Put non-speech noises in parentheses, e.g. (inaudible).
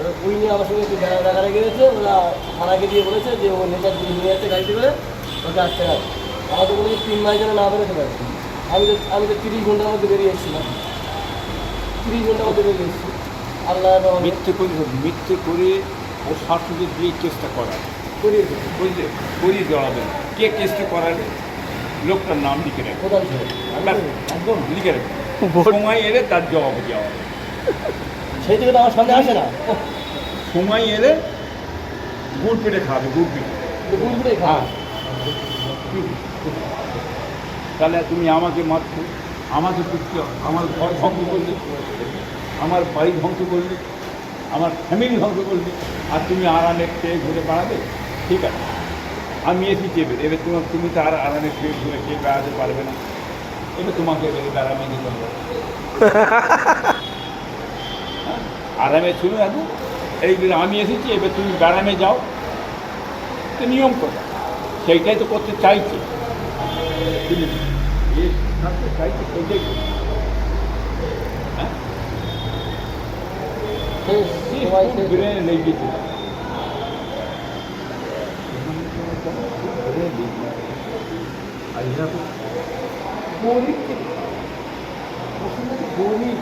এবার ওই নিয়ে আমার সঙ্গে একটু দেখা রেখে গেছে ওরা থানাকে দিয়ে বলেছে যে ও নেচার দিয়ে নিয়ে যাচ্ছে গাড়িতে করে ওকে আসতে হবে। আমার তো বলেছে তিন মাস যেন না বেরোতে পারে। আমি তো আমি তো তিরিশ ঘণ্টার মধ্যে বেরিয়ে এসেছিলাম। তিরিশ ঘণ্টার মধ্যে বেরিয়ে এসেছি। আল্লাহ মিথ্যে করে। মিথ্যে করে ও শাশুড়ি দিয়ে কেসটা করায় করিয়েছে বুঝলে করিয়ে দেওয়া হবে কে কেসটা করালে লোকটার নাম লিখে রাখবে। একদম লিখে রাখবে। সময় এলে তার জবাব দেওয়া হবে। সেই থেকে তো আমার সামনে আসে না। সময় এলে গুড় পেটে খাবে গুড় পেটে বুঝবেই খা। হ্যাঁ তাহলে তুমি আমাকে মাত্র আমাকে পিছতে আমার ঘর ধ্বংস করলে আমার বাড়ি ধ্বংস করলে আমার ফ্যামিলি ধ্বংস করলে আর তুমি আরামে খেয়ে ঘুরে বেড়াবে? ঠিক আছে। আমি এসেছি এবার এবার তোমার তুমি তো আর আরামে খেয়ে ঘুরে খেয়ে বেড়াতে পারবে না। এবার তোমাকে এবার আরামে দিতে হবে? (laughs) আরামে শুনো এখন এই যে আমি এসেছি এবার তুমি বেড়ামে যাও। তো নিয়ম কথা সেইটাই তো করতে চাইছে। তুমি চাইছে সেইটাই হ্যাঁ? ব্রেনে গরিব গরিব।